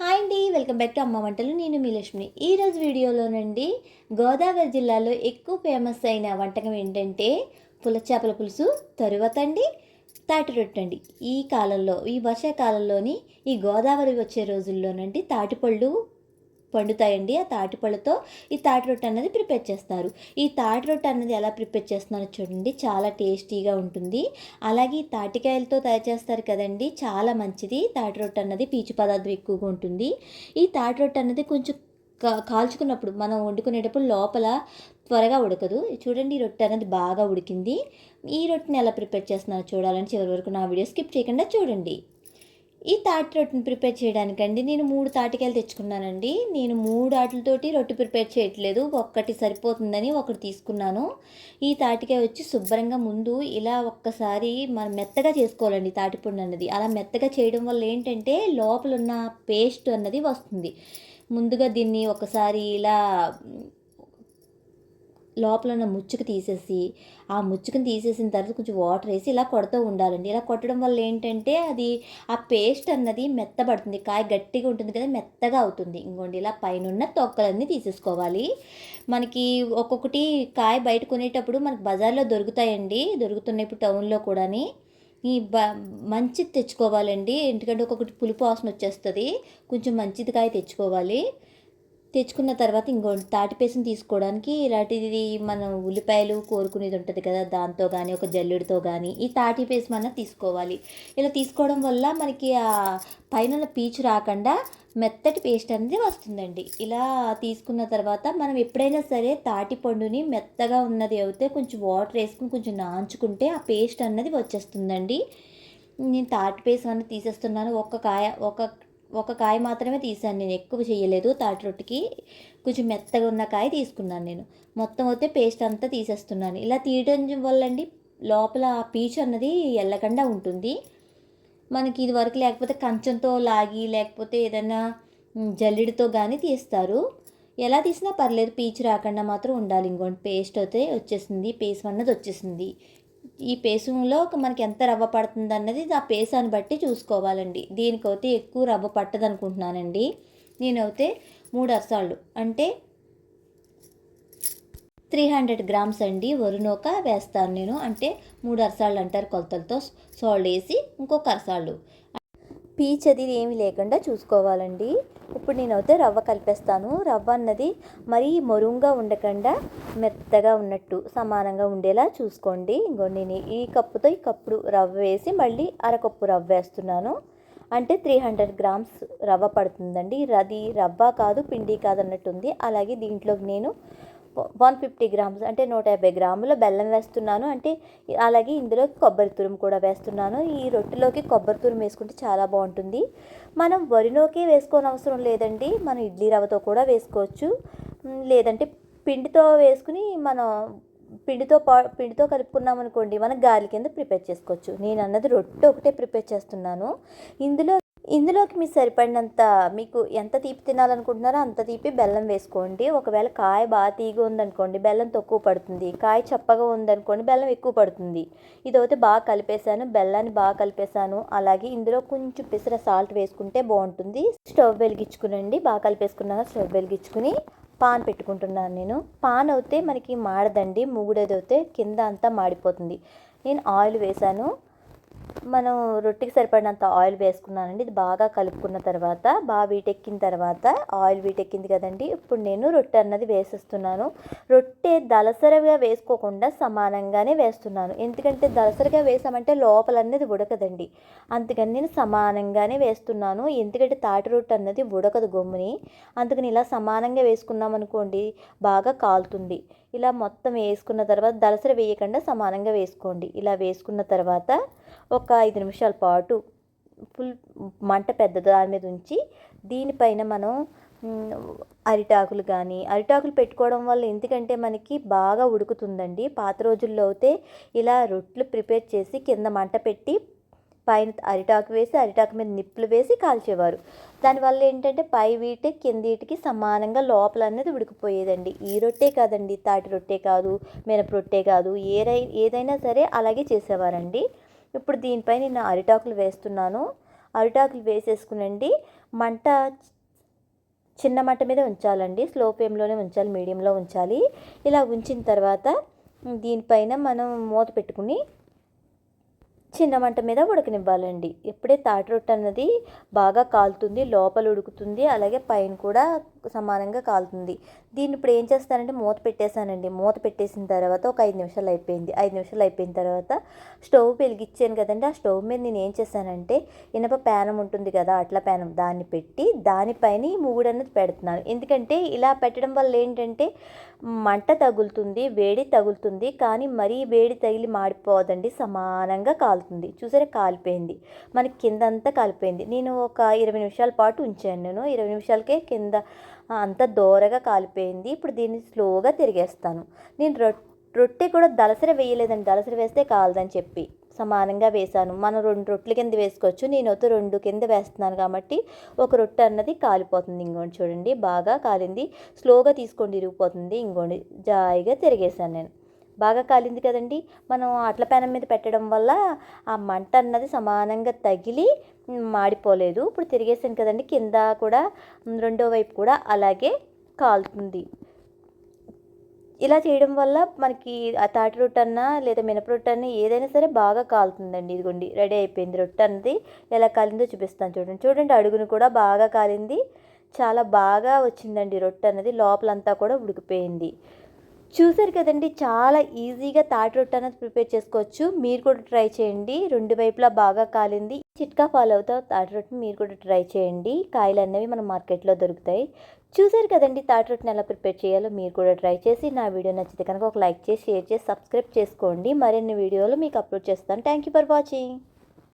Hi అండి welcome back to అమ్మ వంటలు. నేను మీ లక్ష్మి ఈరోజు వీడియోలోనండి గోదావరి జిల్లాలో ఎక్కువ ఫేమస్ అయిన వంటకం ఏంటంటే పులచేపల పులుసు తరువాత అండి తాటి రొట్టె అండి. ఈ కాలంలో ఈ వర్షాకాలంలోని ఈ గోదావరి వచ్చే రోజుల్లోనండి తాటిపళ్ళు పండుతాయండి. ఆ తాటిపళ్ళతో ఈ తాటి రొట్టె అనేది ప్రిపేర్ చేస్తారు. ఈ తాటి రొట్టె అన్నది ఎలా ప్రిపేర్ చేస్తున్నారో చూడండి. చాలా టేస్టీగా ఉంటుంది. అలాగే ఈ తాటికాయలతో తయారు చేస్తారు కదండి. చాలా మంచిది. తాటి రొట్టె అన్నది పీచు పదార్థం ఎక్కువగా ఉంటుంది. ఈ తాటి రొట్టె అన్నది కొంచెం కా కాల్చుకున్నప్పుడు మనం వండుకునేటప్పుడు లోపల త్వరగా ఉడకదు. చూడండి ఈ రొట్టె అనేది బాగా ఉడికింది. ఈ రొట్టెని ఎలా ప్రిపేర్ చేస్తున్నారో చూడాలని చివరి వరకు నా వీడియో స్కిప్ చేయకుండా చూడండి. ఈ తాటి రొట్టెని ప్రిపేర్ చేయడానికండి. నేను మూడు తాటికాయలు తెచ్చుకున్నానండి. నేను మూడు ఆటలతోటి రొట్టె ప్రిపేర్ చేయట్లేదు. ఒక్కటి సరిపోతుందని ఒకటి తీసుకున్నాను. ఈ తాటికాయ వచ్చి శుభ్రంగా ముందు ఇలా ఒక్కసారి మనం మెత్తగా చేసుకోవాలండి తాటిపండు అన్నది. అలా మెత్తగా చేయడం వల్ల ఏంటంటే లోపల ఉన్న పేస్ట్ అన్నది వస్తుంది. ముందుగా దీన్ని ఒకసారి ఇలా లోపల ఉన్న ముచ్చుకు తీసేసి ఆ ముచ్చుకుని తీసేసిన తర్వాత కొంచెం వాటర్ వేసి ఇలా కొడుతూ ఉండాలండి. ఇలా కొట్టడం వల్ల ఏంటంటే అది ఆ పేస్ట్ అన్నది మెత్తబడుతుంది. కాయ గట్టిగా ఉంటుంది కదా మెత్తగా అవుతుంది. ఇంకోండి ఇలా పైన ఉన్న తొక్కలన్నీ తీసేసుకోవాలి. మనకి ఒక్కొక్కటి కాయ బయట కొనేటప్పుడు మనకి బజార్లో దొరుకుతాయండి. దొరుకుతున్నాయి ఇప్పుడు టౌన్లో కూడాని. ఈ బ మంచిది తెచ్చుకోవాలండి. ఎందుకంటే ఒక్కొక్కటి పులుపు వాసన వచ్చేస్తుంది. కొంచెం మంచిది కాయ తెచ్చుకోవాలి. తెచ్చుకున్న తర్వాత ఇంకో తాటిపేసని తీసుకోవడానికి ఇలాంటిది మనం ఉల్లిపాయలు కోరుకునేది ఉంటుంది కదా దాంతో కానీ ఒక జల్లుడితో కానీ ఈ తాటిపేసి మనం తీసుకోవాలి. ఇలా తీసుకోవడం వల్ల మనకి ఆ పైన పీచు రాకుండా మెత్తటి పేస్ట్ అనేది వస్తుందండి. ఇలా తీసుకున్న తర్వాత మనం ఎప్పుడైనా సరే తాటి పండుని మెత్తగా ఉన్నది అయితే కొంచెం వాటర్ వేసుకుని కొంచెం నాంచుకుంటే ఆ పేస్ట్ అన్నది వచ్చేస్తుందండి. నేను తాటి పేస్ట్ అన్నది తీసేస్తున్నాను. ఒక్క కాయ ఒక ఒక కాయ మాత్రమే తీసాను నేను ఎక్కువ చేయలేదు. తాటి రొట్టెకి కొంచెం మెత్తగా ఉన్న కాయ తీసుకున్నాను నేను. మొత్తం అయితే పేస్ట్ అంతా తీసేస్తున్నాను. ఇలా తీయడం వల్ల అండి లోపల ఆ పీచు అన్నది ఎల్లకుండా ఉంటుంది. మనకి ఇది వరకు లేకపోతే కంచంతో లాగి లేకపోతే ఏదైనా జల్లిడితో కానీ తీస్తారు. ఎలా తీసినా పర్లేదు పీచు రాకుండా మాత్రం ఉండాలి. ఇంకోటి పేస్ట్ అయితే వచ్చేసింది పేస్ట్ అన్నది వచ్చేసింది. ఈ పేసంలో మనకి ఎంత రవ్వ పడుతుంది అన్నది ఆ పేసాన్ని బట్టి చూసుకోవాలండి. దీనికైతే ఎక్కువ రవ్వ పట్టదు అనుకుంటున్నానండి నేనైతే మూడు అరసాళ్ళు అంటే త్రీ హండ్రెడ్ గ్రామ్స్ అండి వరునోక వేస్తాను నేను. అంటే మూడు అరసాళ్ళు అంటారు కొలతలతో. సాల్ట్ వేసి ఇంకొక అరసాళ్ళు పీచ్ అది ఏమీ లేకుండా చూసుకోవాలండి. ఇప్పుడు నేనైతే రవ్వ కలిపేస్తాను. రవ్వ అన్నది మరీ మొరుంగా ఉండకుండా మెత్తగా ఉన్నట్టు సమానంగా ఉండేలా చూసుకోండి. ఇంకో నేను ఈ కప్పుతో ఈ కప్పుడు రవ్వ వేసి మళ్ళీ అరకప్పు రవ్వ వేస్తున్నాను. అంటే త్రీ హండ్రెడ్ గ్రామ్స్ రవ్వ పడుతుందండి. అది రవ్వ కాదు పిండి కాదు అన్నట్టుంది అలాగే దీంట్లోకి నేను వన్ ఫిఫ్టీ గ్రామ్స్ అంటే నూట యాభై గ్రాముల బెల్లం వేస్తున్నాను. అంటే అలాగే ఇందులో కొబ్బరి తురుము కూడా వేస్తున్నాను. ఈ రొట్టెలోకి కొబ్బరి తురుము వేసుకుంటే చాలా బాగుంటుంది. మనం వరిలోకి వేసుకోని అవసరం లేదండి. మనం ఇడ్లీ రవ్వతో కూడా వేసుకోవచ్చు. లేదంటే పిండితో వేసుకుని మనం పిండితో పా పిండితో కలుపుకున్నాం అనుకోండి మనం గాలి కింద ప్రిపేర్ చేసుకోవచ్చు. నేను అన్నది రొట్టె ఒకటే ప్రిపేర్ చేస్తున్నాను. ఇందులో ఇందులోకి మీకు సరిపడినంత మీకు ఎంత తీపి తినాలనుకుంటున్నారో అంత తీపి బెల్లం వేసుకోండి. ఒకవేళ కాయ బాగా తీగ ఉందనుకోండి బెల్లం తక్కువ పడుతుంది. కాయ చప్పగా ఉందనుకోండి బెల్లం ఎక్కువ పడుతుంది. ఇదైతే బాగా కలిపేశాను బెల్లాన్ని బాగా కలిపేశాను. అలాగే ఇందులో కొంచెం పిసర సాల్ట్ వేసుకుంటే బాగుంటుంది. స్టవ్ వెలిగించుకునండి. బాగా కలిపేసుకున్నాక స్టవ్ వెలిగించుకుని పాన్ పెట్టుకుంటున్నాను నేను. పాన్ అయితే మనకి మాడదండి మూగుడేది అయితే కింద అంతా మాడిపోతుంది. నేను ఆయిల్ వేశాను. మనం రొట్టెకి సరిపడినంత ఆయిల్ వేసుకున్నానండి. ఇది బాగా కలుపుకున్న తర్వాత బాగా వీటెక్కిన తర్వాత ఆయిల్ వీటెక్కింది కదండి. ఇప్పుడు నేను రొట్టె అన్నది వేసేస్తున్నాను. రొట్టె దలసరగా వేసుకోకుండా సమానంగానే వేస్తున్నాను. ఎందుకంటే దలసరిగా వేసామంటే లోపల అన్నది ఉడకదండి. అందుకని నేను సమానంగానే వేస్తున్నాను. ఎందుకంటే తాటి రొట్టె అన్నది ఉడకదు గమ్ముని. అందుకని ఇలా సమానంగా వేసుకున్నాం అనుకోండి బాగా కాలుతుంది. ఇలా మొత్తం వేసుకున్న తర్వాత దలసర వేయకుండా సమానంగా వేసుకోండి. ఇలా వేసుకున్న తర్వాత ఒక ఐదు నిమిషాల పాటు ఫుల్ మంట పెద్ద దాని మీద ఉంచి దీనిపైన మనం అరిటాకులు కానీ అరిటాకులు పెట్టుకోవడం వల్ల ఎందుకంటే మనకి బాగా ఉడుకుతుందండి. పాత రోజుల్లో అయితే ఇలా రొట్టెలు ప్రిపేర్ చేసి కింద మంట పెట్టి పైన అరిటాకు వేసి అరిటాకు మీద నిప్పులు వేసి కాల్చేవారు. దానివల్ల ఏంటంటే పై వీటి కింద వీటికి సమానంగా లోపల అనేది ఉడికిపోయేదండి. ఈ రొట్టే కాదండి తాటి రొట్టే కాదు మినప రొట్టే కాదు ఏదై ఏదైనా సరే అలాగే చేసేవారండి. ఇప్పుడు దీనిపై నేను అరిటాకులు వేస్తున్నాను. అరిటాకులు వేసేసుకునండి. మంట చిన్న మంట మీద ఉంచాలండి. స్లో ఫ్లేమ్లోనే ఉంచాలి. మీడియంలో ఉంచాలి. ఇలా ఉంచిన తర్వాత దీనిపైన మనం మూత పెట్టుకుని చిన్న మంట మీద ఉడకనివ్వాలండి. ఎప్పుడే తాటి రొట్టె అన్నది బాగా కాలుతుంది లోపల ఉడుకుతుంది అలాగే పైన కూడా సమానంగా కాలుతుంది. దీన్ని ఇప్పుడు ఏం చేస్తానంటే మూత పెట్టేశానండి. మూత పెట్టేసిన తర్వాత ఒక ఐదు నిమిషాలు అయిపోయింది. ఐదు నిమిషాలు అయిపోయిన తర్వాత స్టవ్ వెలిగించాను కదండి. ఆ స్టవ్ మీద నేను ఏం చేశానంటే ఇనప ప్యానం ఉంటుంది కదా అట్ల ప్యానం దాన్ని పెట్టి దానిపైన ఈ మూగుడు అనేది పెడుతున్నాను. ఎందుకంటే ఇలా పెట్టడం వల్ల ఏంటంటే మంట తగులుతుంది వేడి తగులుతుంది కానీ మరీ వేడి తగిలి మాడిపోదండి. సమానంగా కాలుతుంది. చూసారా? కాలిపోయింది. మనకి కింద అంతా కాలిపోయింది. నేను ఒక ఇరవై నిమిషాల పాటు ఉంచాను. నేను ఇరవై నిమిషాలకే కింద అంత దోరగా కాలిపోయింది. ఇప్పుడు దీన్ని స్లోగా తిరిగేస్తాను. నేను రొ రొట్టె కూడా దలసరి వేయలేదండి. దలసరి వేస్తే కాలదని చెప్పి సమానంగా వేశాను. మనం రెండు రొట్టెల కింద వేసుకోవచ్చు. నేనైతే రెండు కింద వేస్తున్నాను కాబట్టి ఒక రొట్టె అన్నది కాలిపోతుంది. ఇంకోటి చూడండి బాగా కాలింది. స్లోగా తీసుకోండి ఇరిగిపోతుంది. ఇంకోటి జాయిగా తిరిగేశాను నేను. బాగా కాలింది కదండి. మనం అట్ల పెనం మీద పెట్టడం వల్ల ఆ మంట అన్నది సమానంగా తగిలి మాడిపోలేదు. ఇప్పుడు తిరిగేసాను కదండి. కింద కూడా రెండో వైపు కూడా అలాగే కాలుతుంది. ఇలా చేయడం వల్ల మనకి ఆ తాటి రొట్టె అన్నా లేదా మినప రొట్టె అన్నా ఏదైనా సరే బాగా కాలుతుందండి. ఇదిగోండి రెడీ అయిపోయింది రొట్టె అన్నది. ఎలా కాలిందో చూపిస్తాను చూడండి. చూడండి అడుగును కూడా బాగా కాలింది. చాలా బాగా వచ్చిందండి రొట్టె అన్నది. లోపలంతా కూడా ఉడికిపోయింది. చూసారు కదండి చాలా ఈజీగా తాటి రొట్టె అనేది ప్రిపేర్ చేసుకోవచ్చు. మీరు కూడా ట్రై చేయండి. రెండు వైపులా బాగా కాలింది. చిట్కా ఫాలో అవుతా తాటి రొట్టె మీరు కూడా ట్రై చేయండి. కాయలు అనేవి మన మార్కెట్లో దొరుకుతాయి. చూసారు కదండి తాటి రొట్టెని ఎలా ప్రిపేర్ చేయాలో మీరు కూడా ట్రై చేసి నా వీడియో నచ్చితే కనుక ఒక లైక్ చేసి షేర్ చేసి సబ్స్క్రైబ్ చేసుకోండి. మరిన్ని వీడియోలు మీకు అప్లోడ్ చేస్తాను. Thank you for watching.